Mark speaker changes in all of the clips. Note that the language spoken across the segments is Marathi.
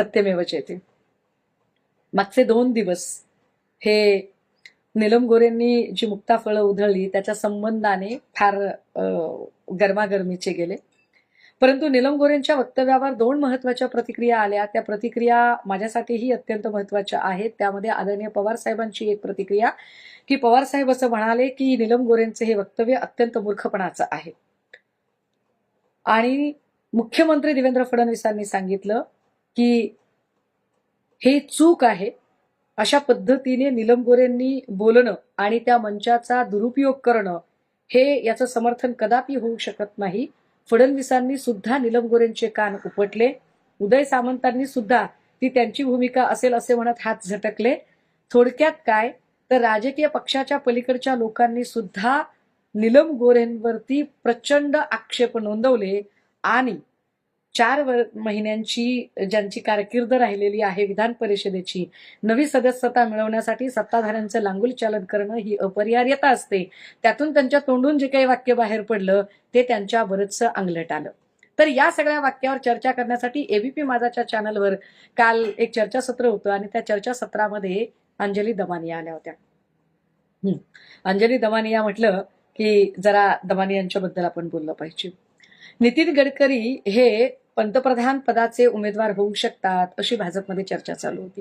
Speaker 1: सत्यमेव जयते मागचे दोन दिवस हे निलम गोरेंनी जी मुक्ता फळं उधळली त्याच्या संबंधाने फार गरमागरमीचे गेले. परंतु निलम गोरेंच्या वक्तव्यावर दोन महत्त्वाच्या प्रतिक्रिया आल्या. त्या प्रतिक्रिया माझ्यासाठीही अत्यंत महत्त्वाच्या आहेत. त्यामध्ये आदरणीय पवार साहेबांची एक प्रतिक्रिया की पवार साहेब असं म्हणाले की निलम गोरेंचे हे वक्तव्य अत्यंत मूर्खपणाचं आहे. आणि मुख्यमंत्री देवेंद्र फडणवीसांनी सांगितलं की हे चूक आहे. अशा पद्धतीने निलम गोरेंनी बोलणं आणि त्या मंचाचा दुरुपयोग करणं हे याचं समर्थन कदापि होऊ शकत नाही. फडणवीसांनी सुद्धा निलम गोरेंचे कान उपटले. उदय सामंतांनी सुद्धा ती त्यांची भूमिका असेल असे म्हणत हात झटकले. थोडक्यात काय? तर राजकीय पक्षाच्या पलीकडच्या लोकांनी सुद्धा निलम गोरेंवरती प्रचंड आक्षेप नोंदवले आणि चार वर महिन्यांची ज्यांची कारकीर्द राहिलेली आहे विधान परिषदेची नवी सदस्यता मिळवण्यासाठी सत्ताधाऱ्यांचं लांगुल चालन करणं ही अपरिहार्यता असते. त्यातून त्यांच्या तोंडून जे काही वाक्य बाहेर पडलं ते त्यांच्या बरंचसं अंगलट आलं. तर या सगळ्या वाक्यावर चर्चा करण्यासाठी एबीपी माझाच्या चॅनलवर काल एक चर्चासत्र होतं आणि त्या चर्चासत्रामध्ये अंजली दमानिया आल्या होत्या. अंजली दमानिया म्हटलं की जरा दमानियांच्याबद्दल आपण बोललं पाहिजे. नितीन गडकरी हे पंतप्रधान पदाचे उमेदवार होऊ शकतात अशी भाजपमध्ये चर्चा चालू होती.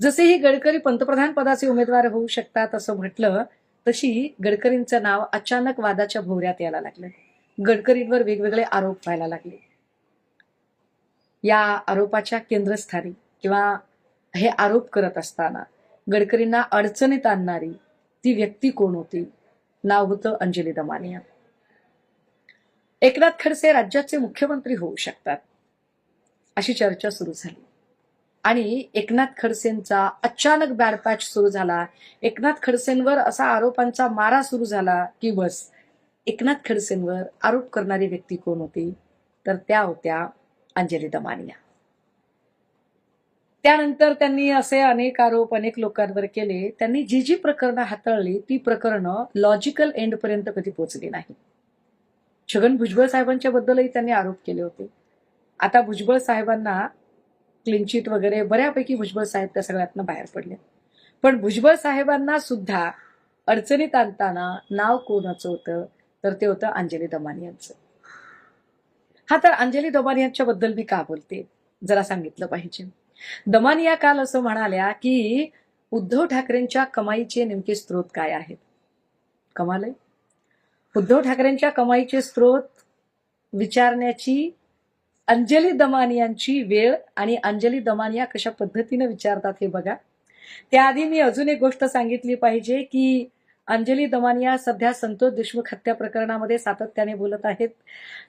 Speaker 1: जसेही गडकरी पंतप्रधान पदाचे उमेदवार होऊ शकतात असं म्हटलं तशी गडकरींचं नाव अचानक वादाच्या भोवऱ्यात यायला लागलं. गडकरींवर वेगवेगळे आरोप व्हायला लागले. या आरोपाच्या केंद्रस्थानी किंवा हे आरोप करत असताना गडकरींना अडचणीत आणणारी ती व्यक्ती कोण होती? नाव होतं अंजली दमानिया. एकनाथ खडसे राज्याचे मुख्यमंत्री होऊ शकतात. अशी चर्चा सुरू झाली. आणि एकनाथ खडसेंचा अचानक बॅड पॅच सुरू झाला. एकनाथ खडसेंवर असा आरोपांचा मारा सुरू झाला की बस एकनाथ खडसेंवर आरोप करणारी व्यक्ती कोण होती? तर त्या होत्या अंजली दमानिया. त्यानंतर त्यांनी असे अनेक आरोप अनेक लोकांवर केले. त्यांनी जी जी प्रकरणं हाताळली ती प्रकरणं लॉजिकल एंड पर्यंत कधी पोहोचली नाही छगन भुजबळ साहेबांच्या बद्दलही त्यांनी आरोप केले होते. आता भुजबळ साहेबांना क्लीनचिट वगैरे बऱ्यापैकी भुजबळ साहेब त्या सगळ्यातनं बाहेर पडले. पण भुजबळ साहेबांना सुद्धा अडचणीत आणताना नाव कोणाचं होतं? तर ते होतं अंजली दमानी यांचं. हा तर अंजली दमानी यांच्या बद्दल मी का बोलते? जरा सांगितलं पाहिजे. दमानिया काल असं म्हणाल्या की उद्धव ठाकरेंच्या कमाईचे नेमके स्रोत काय आहेत? कमाल आहे. उद्धव ठाकरेंच्या कमाईचे स्रोत विचारण्याची अंजली दमानियांची वेळ आणि अंजली दमानिया कशा पद्धतीने विचारतात हे बघा. त्याआधी मी अजून एक गोष्ट सांगितली पाहिजे की अंजली दमानिया सध्या संतोष देशमुख हत्या प्रकरणामध्ये सातत्याने बोलत आहेत.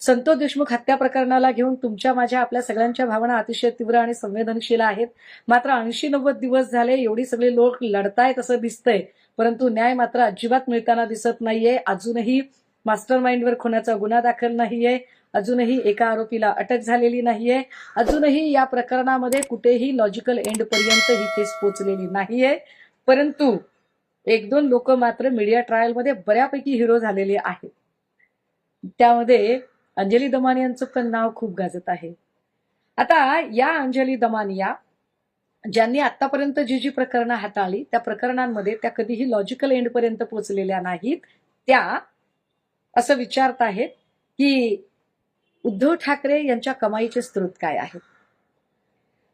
Speaker 1: संतोष देशमुख हत्या प्रकरणाला घेऊन तुमच्या माझ्या आपल्या सगळ्यांच्या भावना अतिशय तीव्र आणि संवेदनशील आहेत. मात्र ऐंशी नव्वद दिवस झाले एवढी सगळे लोक लढतायत असं दिसतंय. परंतु न्याय मात्र अजिबात मिळताना दिसत नाहीये. अजूनही मास्टर माइंडवर खुनाचा गुन्हा दाखल नाहीये. अजूनही एका आरोपीला अटक झालेली नाहीये. अजूनही या प्रकरणामध्ये कुठेही लॉजिकल एंड पर्यंत ही केस पोचलेली नाहीये. परंतु एक दोन लोक मात्र मीडिया ट्रायलमध्ये बऱ्यापैकी हिरो झालेले आहेत. त्यामध्ये अंजली दमानी यांचं पण नाव खूप गाजत आहे. आता या अंजली दमानिया ज्यांनी आतापर्यंत जी जी प्रकरणं हाताळली त्या प्रकरणांमध्ये त्या कधीही लॉजिकल एंड पर्यंत पोहोचलेल्या नाहीत. त्या असं विचारत आहेत की उद्धव ठाकरे यांच्या कमाईचे स्रोत काय आहेत?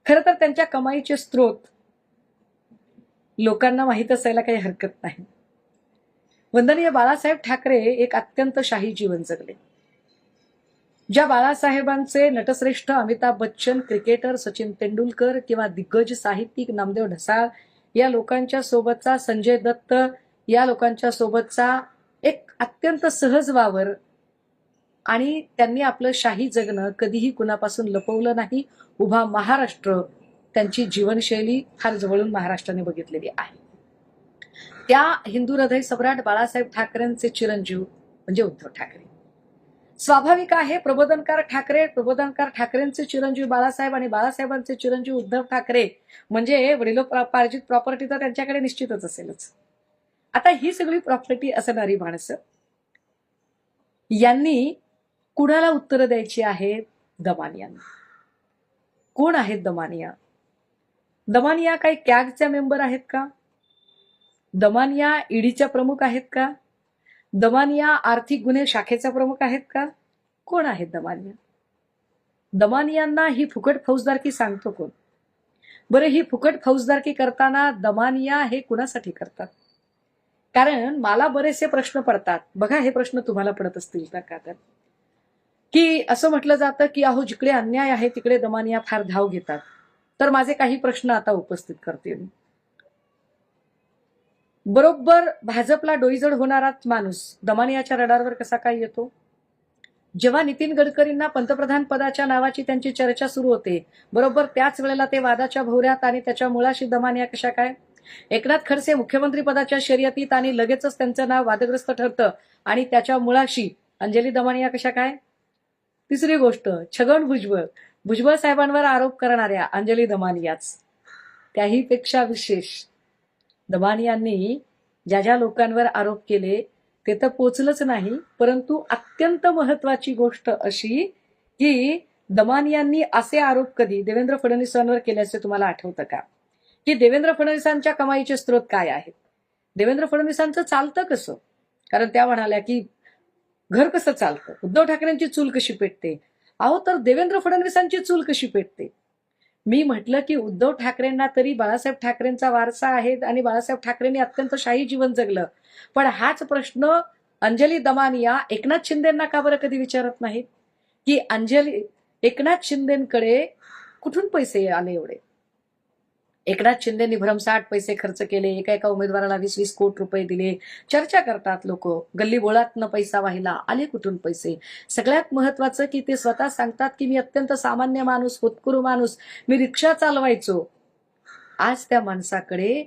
Speaker 1: खरं तर त्यांच्या कमाईचे स्रोत लोकांना माहीत असायला काही हरकत नाही. वंदनीय बाळासाहेब ठाकरे एक अत्यंत शाही जीवन जगले. ज्या बाळासाहेबांचे नटश्रेष्ठ अमिताभ बच्चन क्रिकेटर सचिन तेंडुलकर किंवा दिग्गज साहित्यिक नामदेव ढसाळ या लोकांच्या सोबतचा संजय दत्त या लोकांच्या सोबतचा एक अत्यंत सहज वावर आणि त्यांनी आपलं शाही जगणं कधीही कुणापासून लपवलं नाही. उभा महाराष्ट्र त्यांची जीवनशैली फार जवळून महाराष्ट्राने बघितलेली आहे. त्या हिंदू हृदय सम्राट बाळासाहेब ठाकरेंचे चिरंजीव म्हणजे उद्धव ठाकरे. स्वाभाविक आहे. प्रबोधनकार ठाकरे प्रबोधनकार ठाकरेंचे चिरंजीव बाळासाहेब आणि बाळासाहेबांचे चिरंजीव उद्धव ठाकरे म्हणजे वडिलोपार्जित प्रॉपर्टी तर त्यांच्याकडे निश्चितच असेलच. आता ही सगळी प्रॉपर्टी असणारी माणसं यांनी कुणाला उत्तरं द्यायची आहेत? दमानियांना. कोण आहेत दमानिया? दमानिया काही कॅगच्या मेंबर आहेत का? दमानिया ईडीच्या प्रमुख आहेत का? दमानिया आर्थिक गुन्हे शाखेचा प्रमुख आहेत का? कोण आहेत दमानिया? दमानियांना ही फुकट फौजदारकी सांगतो कोण? बरं ही फुकट फौजदारकी करताना दमानिया हे कुणासाठी करतात? कारण मला बरेचसे प्रश्न पडतात. बघा हे प्रश्न तुम्हाला पडत असतील तर का तर? की असं म्हटलं जातं की अहो जिकडे अन्याय आहे तिकडे दमानिया फार धाव घेतात. तर माझे काही प्रश्न आता उपस्थित करते मी. बरोबर भाजपला डोईजड होणाराच माणूस दमानियाच्या रडारवर कसा काय येतो? जेव्हा नितीन गडकरींना पंतप्रधान पदाच्या नावाची त्यांची चर्चा सुरू होते बरोबर त्याच वेळेला ते वादाच्या भोवऱ्यात आणि त्याच्या मुळाशी दमानिया कशा काय? एकनाथ खडसे मुख्यमंत्री पदाच्या शर्यतीत आणि लगेचच त्यांचं नाव वादग्रस्त ठरतं आणि त्याच्या मुळाशी अंजली दमानिया कशा काय? तिसरी गोष्ट छगन भुजबळ. भुजबळ साहेबांवर आरोप करणाऱ्या अंजली दमानियाच त्याही पेक्षा विशेष. दमानियांनी ज्या ज्या लोकांवर आरोप केले ते तर पोचलंच नाही परंतु अत्यंत महत्वाची गोष्ट अशी की दमानियांनी असे आरोप कधी देवेंद्र फडणवीसांवर केल्याचे तुम्हाला आठवतं का? की देवेंद्र फडणवीसांच्या कमाईचे स्रोत काय आहेत? देवेंद्र फडणवीसांचं चालतं कसं? कारण त्या म्हणाल्या की घर कसं चालतं? उद्धव ठाकरेंची चूल कशी पेटते? अहो तर देवेंद्र फडणवीसांची चूल कशी पेटते? मी म्हटलं की उद्धव ठाकरेंना तरी बाळासाहेब ठाकरेंचा वारसा आहे आणि बाळासाहेब ठाकरेंनी अत्यंत शाही जीवन जगलं. पण हाच प्रश्न अंजली दमानिया एकनाथ शिंदेना का बरं कधी विचारत नाहीत? की अंजली एकनाथ शिंदेकडे कुठून पैसे आले एवढे? एकनाथ शिंदेनी भरमसाठ पैसे खर्च केले एका एका उमेदवाराला वीस वीस कोटी रुपये दिले. चर्चा करतात लोक. गल्ली बोळातनं पैसा वाहिला आले कुठून पैसे? सगळ्यात महत्वाचं की ते स्वतः सांगतात की मी अत्यंत सामान्य माणूस होतकुरू माणूस मी रिक्षा चालवायचो. आज त्या माणसाकडे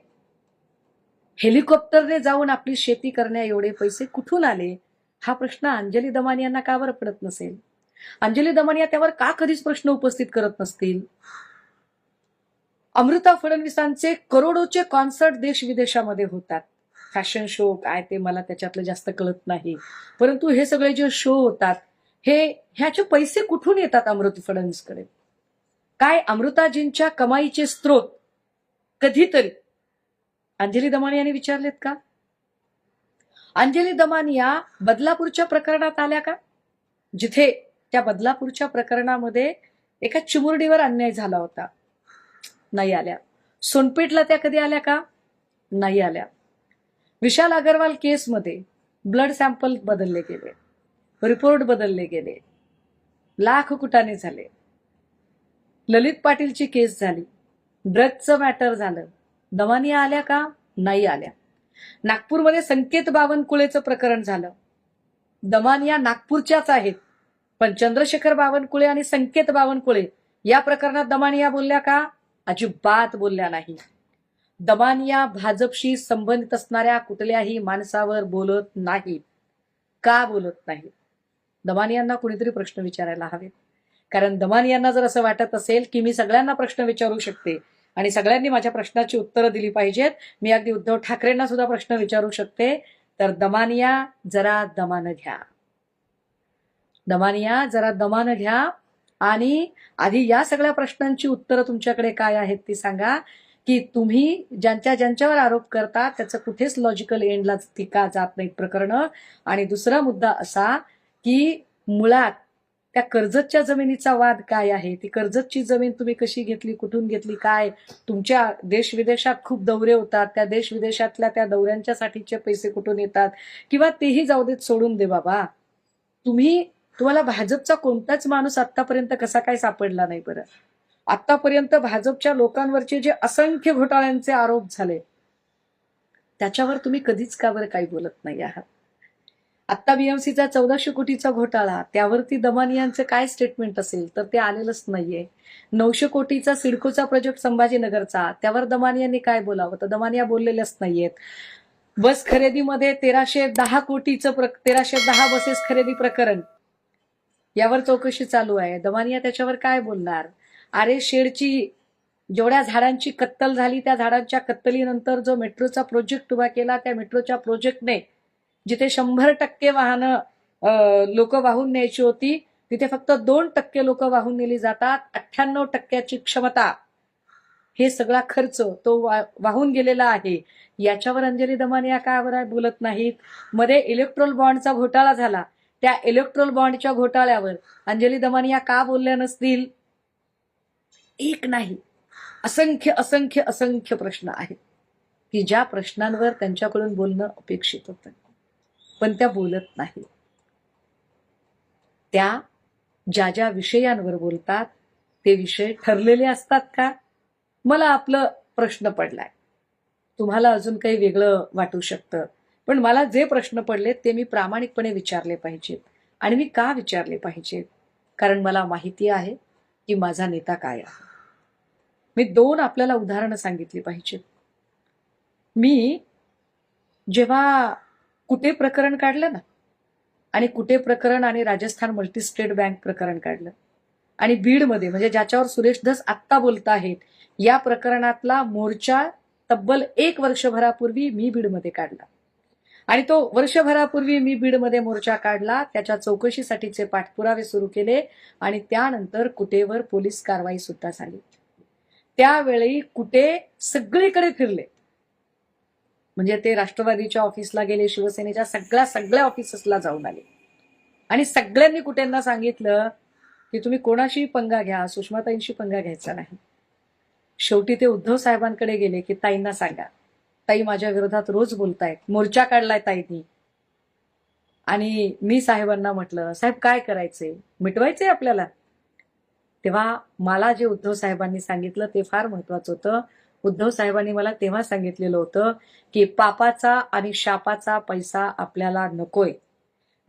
Speaker 1: हेलिकॉप्टरने जाऊन आपली शेती करण्या एवढे पैसे कुठून आले? हा प्रश्न अंजली दमानी यांना का बरं पडत नसेल? अंजली दमानिया त्यावर का कधीच प्रश्न उपस्थित करत नसतील? अमृता फडणवीसांचे करोडोचे कॉन्सर्ट देश विदेशामध्ये होतात. फॅशन शो काय ते मला त्याच्यातलं जास्त कळत नाही. परंतु हे सगळे जे शो होतात हे ह्याचे पैसे कुठून येतात अमृत फडणवीसकडे? काय अमृताजींच्या कमाईचे स्रोत कधीतरी? अंजली दमानी यांनी विचारलेत का? अंजली दमानिया बदलापूरच्या प्रकरणात आल्या का? जिथे त्या बदलापूरच्या प्रकरणामध्ये एका चिमुरडीवर अन्याय झाला होता. नाही आल्या. सोनपेठला त्या कधी आल्या का? नाही आल्या. विशाल अगरवाल केसमध्ये ब्लड सॅम्पल बदलले गेले. रिपोर्ट बदलले गेले. लाख कुटाने झाले. ललित पाटीलची केस झाली. ड्रगचं मॅटर झालं. दमानिया आल्या का? नाही आल्या. नागपूरमध्ये संकेत बावनकुळेचं प्रकरण झालं. दमानिया नागपूरच्याच आहेत. पण चंद्रशेखर बावनकुळे आणि संकेत बावनकुळे या प्रकरणात दमानिया बोलल्या का? अजिबात बोलल्या नाही. दमानिया भाजपशी संबंधित असणाऱ्या कुठल्याही माणसावर बोलत नाही. का बोलत नाही? दमानियांना कुणीतरी प्रश्न विचारायला हवेत कारण दमानियांना जर असं वाटत असेल की मी सगळ्यांना प्रश्न विचारू शकते आणि सगळ्यांनी माझ्या प्रश्नाची उत्तरं दिली पाहिजेत मी अगदी उद्धव ठाकरेंना सुद्धा प्रश्न विचारू शकते तर दमानिया जरा दमानं घ्या. दमानिया जरा दमानं घ्या आणि आधी या सगळ्या प्रश्नांची उत्तरं तुमच्याकडे काय आहेत ती सांगा की तुम्ही ज्यांच्या ज्यांच्यावर आरोप करता त्याचं कुठेच लॉजिकल एंडला ती का जात नाहीत प्रकरणं. आणि दुसरा मुद्दा असा की मुळात त्या कर्जतच्या जमिनीचा वाद काय आहे? ती कर्जतची जमीन तुम्ही कशी घेतली? कुठून घेतली? काय? तुमच्या देश विदेशात खूप दौरे होतात. त्या देश विदेशातल्या त्या दौऱ्यांच्यासाठीचे पैसे कुठून येतात? किंवा तेही जाऊ देत सोडून दे बाबा. तुम्ही तुम्हाला भाजपचा कोणताच माणूस आतापर्यंत कसा काय सापडला नाही बरं? आतापर्यंत भाजपच्या लोकांवरचे जे असंख्य घोटाळ्यांचे आरोप झाले त्याच्यावर तुम्ही कधीच का बरं काही बोलत नाही आहात? आत्ता बीएमसीचा चौदाशे कोटीचा घोटाळा त्यावरती दमानियांचं काय स्टेटमेंट असेल? तर ते आलेलंच नाहीये. नऊशे कोटीचा सिडकोचा प्रोजेक्ट संभाजीनगरचा त्यावर दमानियांनी काय बोलावं? तर दमानिया बोललेल्याच नाहीयेत. बस खरेदीमध्ये तेराशे दहा कोटीचं तेराशे दहा बसेस खरेदी प्रकरण. यावर चौकशी चालू आहे. दमानिया त्याच्यावर काय बोलणार? आरे शेडची जेवढ्या झाडांची कत्तल झाली त्या झाडांच्या कत्तलीनंतर जो मेट्रोचा प्रोजेक्ट उभा केला त्या मेट्रोच्या प्रोजेक्टने जिथे शंभर टक्के वाहनं लोक वाहून न्यायची होती तिथे फक्त दोन टक्के लोक वाहून नेली जातात. अठ्ठ्याण्णव टक्क्याची क्षमता. हे सगळा खर्च तो वा- वाहून गेलेला आहे. याच्यावर अंजली दमानिया का बरं बोलत नाहीत? मध्ये इलेक्ट्रोल बॉन्डचा घोटाळा झाला. त्या इलेक्ट्रोल बॉन्डच्या घोटाळ्यावर. अंजली दमानिया का बोलल्या नसतील? एक नाही. असंख्य असंख्य असंख्य प्रश्न आहेत. की ज्या प्रश्नांवर त्यांच्याकडून बोलणं अपेक्षित होतं. पण त्या बोलत नाही त्या ज्या ज्या विषयांवर बोलतात ते विषय ठरलेले असतात का? मला आपलं प्रश्न पडलाय. तुम्हाला अजून काही वेगळं वाटू शकतं. पण मला जे प्रश्न पडले ते मी प्रामाणिकपणे विचारले पाहिजेत. आणि मी का विचारले पाहिजेत? कारण मला माहिती आहे की माझा नेता काय आहे. मी दोन आपल्याला उदाहरणं सांगितली पाहिजेत. मी जेव्हा कुठे प्रकरण काढलं ना आणि कुठे प्रकरण आणि राजस्थान मल्टीस्टेट बँक प्रकरण काढलं आणि बीडमध्ये म्हणजे ज्याच्यावर सुरेश धस आत्ता बोलत आहेत या प्रकरणातला मोर्चा तब्बल एक वर्षभरापूर्वी मी बीडमध्ये काढला. आणि तो वर्षभरापूर्वी मी बीडमध्ये मोर्चा काढला. त्याच्या चौकशीसाठीचे पाठपुरावे सुरू केले आणि त्यानंतर कुटेवर पोलीस कारवाई सुद्धा झाली. त्यावेळी कुठे सगळीकडे फिरले. म्हणजे ते राष्ट्रवादीच्या ऑफिसला गेले शिवसेनेच्या सगळ्या सगळ्या ऑफिसेसला जाऊन आले. आणि सगळ्यांनी कुठेंना सांगितलं की तुम्ही कोणाशी पंगा घ्या सुषमाताईंशी पंगा घ्यायचा नाही. शेवटी ते उद्धव साहेबांकडे गेले की ताईंना सांगा. ताई माझ्या विरोधात रोज बोलतायत. मोर्चा काढलाय ताईनी. आणि मी साहेबांना म्हटलं साहेब काय करायचंय? मिटवायचंय आपल्याला? तेव्हा मला जे उद्धव साहेबांनी सांगितलं ते फार महत्वाचं होतं. उद्धव साहेबांनी मला तेव्हा सांगितलेलं होतं की पापाचा आणि शापाचा पैसा आपल्याला नकोय.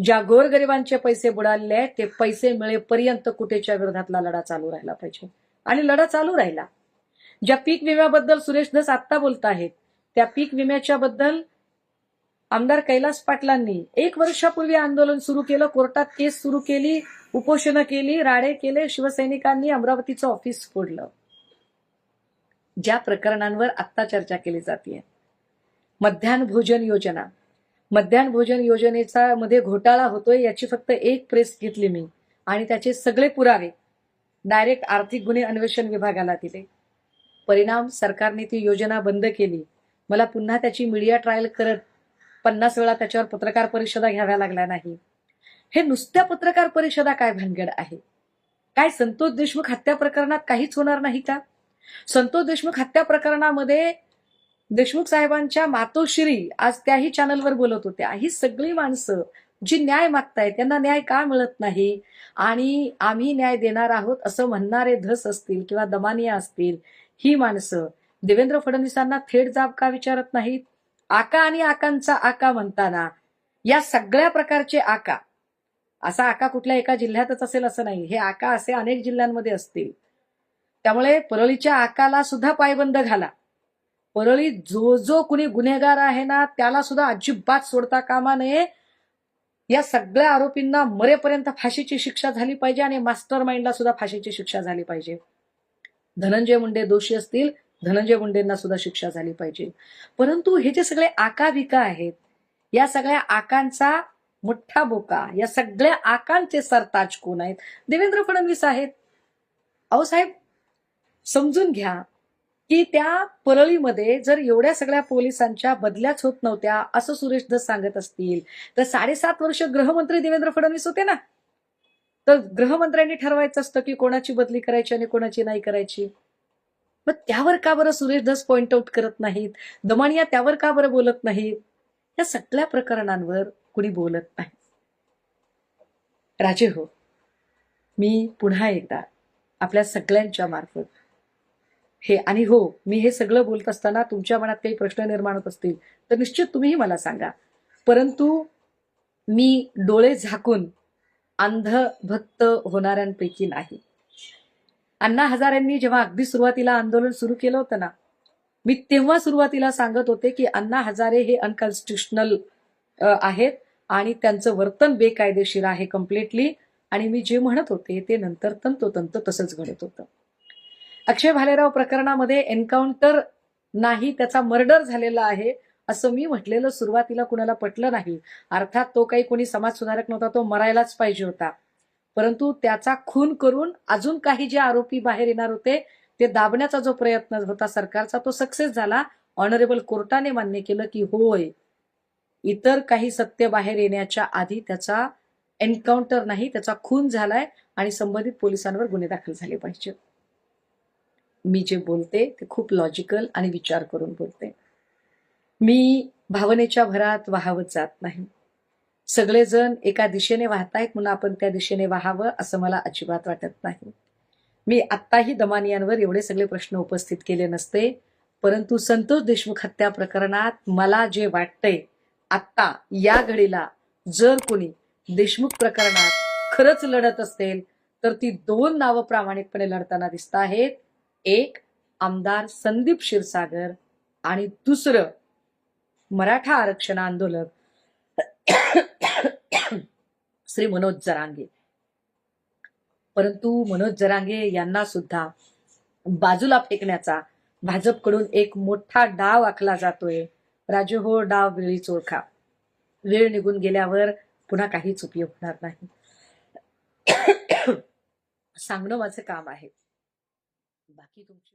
Speaker 1: ज्या गोरगरिबांचे पैसे बुडालेले आहेत ते पैसे मिळेपर्यंत कुठेच्या विरोधातला लढा चालू राहिला पाहिजे? आणि लढा चालू राहिला. ज्या पीक विम्याबद्दल सुरेश धस आत्ता बोलत आहेत त्या पीक विम्याच्या बद्दल आमदार कैलास पाटलांनी एक वर्षापूर्वी आंदोलन सुरू केलं कोर्टात केस सुरू केली उपोषणं केली राडे केले शिवसैनिकांनी अमरावतीचं ऑफिस फोडलं. ज्या प्रकरणांवर आत्ता चर्चा केली जाते मध्यान्ह भोजन योजना. मध्यान्ह भोजन योजनेचा मध्ये घोटाळा होतोय याची फक्त एक प्रेस घेतली मी. आणि त्याचे सगळे पुरावे डायरेक्ट आर्थिक गुन्हे अन्वेषण विभागाला दिले. परिणाम सरकारने ती योजना बंद केली. मला पुन्हा त्याची मीडिया ट्रायल करत पन्नास वेळा त्याच्यावर पत्रकार परिषदा घ्याव्या लागल्या नाही. हे नुसत्या पत्रकार परिषदा काय भानगड आहे? काय संतोष देशमुख हत्या प्रकरणात काहीच होणार नाही का? संतोष देशमुख हत्या प्रकरणामध्ये देशमुख साहेबांच्या मातोश्री आज त्याही चॅनलवर बोलत होत्या. ही सगळी माणसं जी न्याय मागतायत त्यांना न्याय का मिळत नाही? आणि आम्ही न्याय देणार आहोत असं म्हणणारे धस असतील किंवा दमानिया असतील ही माणसं देवेंद्र फडणवीसांना थेट जाब का विचारत नाहीत? आका आणि आकांचा आका म्हणताना या सगळ्या प्रकारचे आका असा आका कुठल्या एका जिल्ह्यातच असेल असं नाही हे आका असे अनेक जिल्ह्यांमध्ये असतील. त्यामुळे परळीच्या आकाला सुद्धा पायबंद घाला. परळी जो जो कुणी गुन्हेगार आहे ना त्याला सुद्धा अजिबात सोडता कामा नये. या सगळ्या आरोपींना मरेपर्यंत फाशीची शिक्षा झाली पाहिजे आणि मास्टर माइंडला सुद्धा फाशीची शिक्षा झाली पाहिजे. धनंजय मुंडे दोषी असतील धनंजय मुंडेंना सुद्धा शिक्षा झाली पाहिजे. परंतु हे जे सगळे आकाविका आहेत या सगळ्या आकांचा मोठा बोका या सगळ्या आकांचे सरताज कोण आहेत? देवेंद्र फडणवीस आहेत. अहो साहेब समजून घ्या की त्या परळीमध्ये जर एवढ्या सगळ्या पोलिसांच्या बदल्याच होत नव्हत्या असं सुरेश दस सांगत असतील तर साडेसात वर्ष गृहमंत्री देवेंद्र फडणवीस होते ना? तर गृहमंत्र्यांनी ठरवायचं असतं की कोणाची बदली करायची आणि कोणाची नाही करायची. मग त्यावर का बरं सुरेश धस पॉइंट आउट करत नाहीत? दमानिया त्यावर का बरं बोलत नाहीत? या सगळ्या प्रकरणांवर कुणी बोलत नाही. राजे हो मी पुन्हा एकदा आपल्या सगळ्यांच्या मार्फत हे आणि हो मी हे सगळं बोलत असताना तुमच्या मनात काही प्रश्न निर्माण होत असतील तर निश्चित तुम्हीही मला सांगा. परंतु मी डोळे झाकून अंधभक्त होणाऱ्यांपैकी नाही. अण्णा हजारेंनी जेव्हा अगदी सुरुवातीला आंदोलन सुरू केलं होतं ना मी तेव्हा सुरुवातीला सांगत होते की अण्णा हजारे हे अनकॉन्स्टिट्युशनल आहेत आणि त्यांचं वर्तन बेकायदेशीर आहे कम्प्लिटली आणि मी जे म्हणत होते ते नंतर तंतोतंत तसंच घडत होतं. अक्षय भालेराव प्रकरणामध्ये एन्काउंटर नाही त्याचा मर्डर झालेला आहे असं मी म्हटलेलं सुरुवातीला कुणाला पटलं नाही. अर्थात तो काही कोणी समाज सुधारक नव्हता तो मरायलाच पाहिजे होता. परंतु त्याचा खून करून अजून काही जे आरोपी बाहेर येणार होते ते दाबण्याचा जो प्रयत्न होता सरकारचा तो सक्सेस झाला. ऑनरेबल कोर्टाने मान्य केलं की होय इतर काही सत्य बाहेर येण्याच्या आधी त्याचा एन्काउंटर नाही त्याचा खून झालाय आणि संबंधित पोलिसांवर गुन्हे दाखल झाले पाहिजे. मी जे बोलते ते खूप लॉजिकल आणि विचार करून बोलते. मी भावनेच्या भरात वाहवत जात नाही. सगळेजण एका दिशेने वाहतायत म्हणून आपण त्या दिशेने वाहावं असं मला अजिबात वाटत नाही. मी आत्ताही दमानियांवर एवढे सगळे प्रश्न उपस्थित केले नसते परंतु संतोष देशमुख हत्या प्रकरणात मला जे वाटतंय आत्ता या घडीला जर कोणी देशमुख प्रकरणात खरंच लढत असेल तर ती दोन नावं प्रामाणिकपणे लढताना दिसत आहेत. एक आमदार संदीप क्षीरसागर आणि दुसरं मराठा आरक्षण आंदोलक श्री मनोज जरांगे. परंतु मनोज जरांगे यांना सुद्धा बाजूला फेकण्याचा भाजपकडून एक मोठा डाव आखला जातोय. राजू हो डाव वेळीच ओळखा वेळ निघून गेल्यावर पुन्हा काहीच उपयोग होणार नाही. सांगणं माझं काम आहे. बाकी तुमची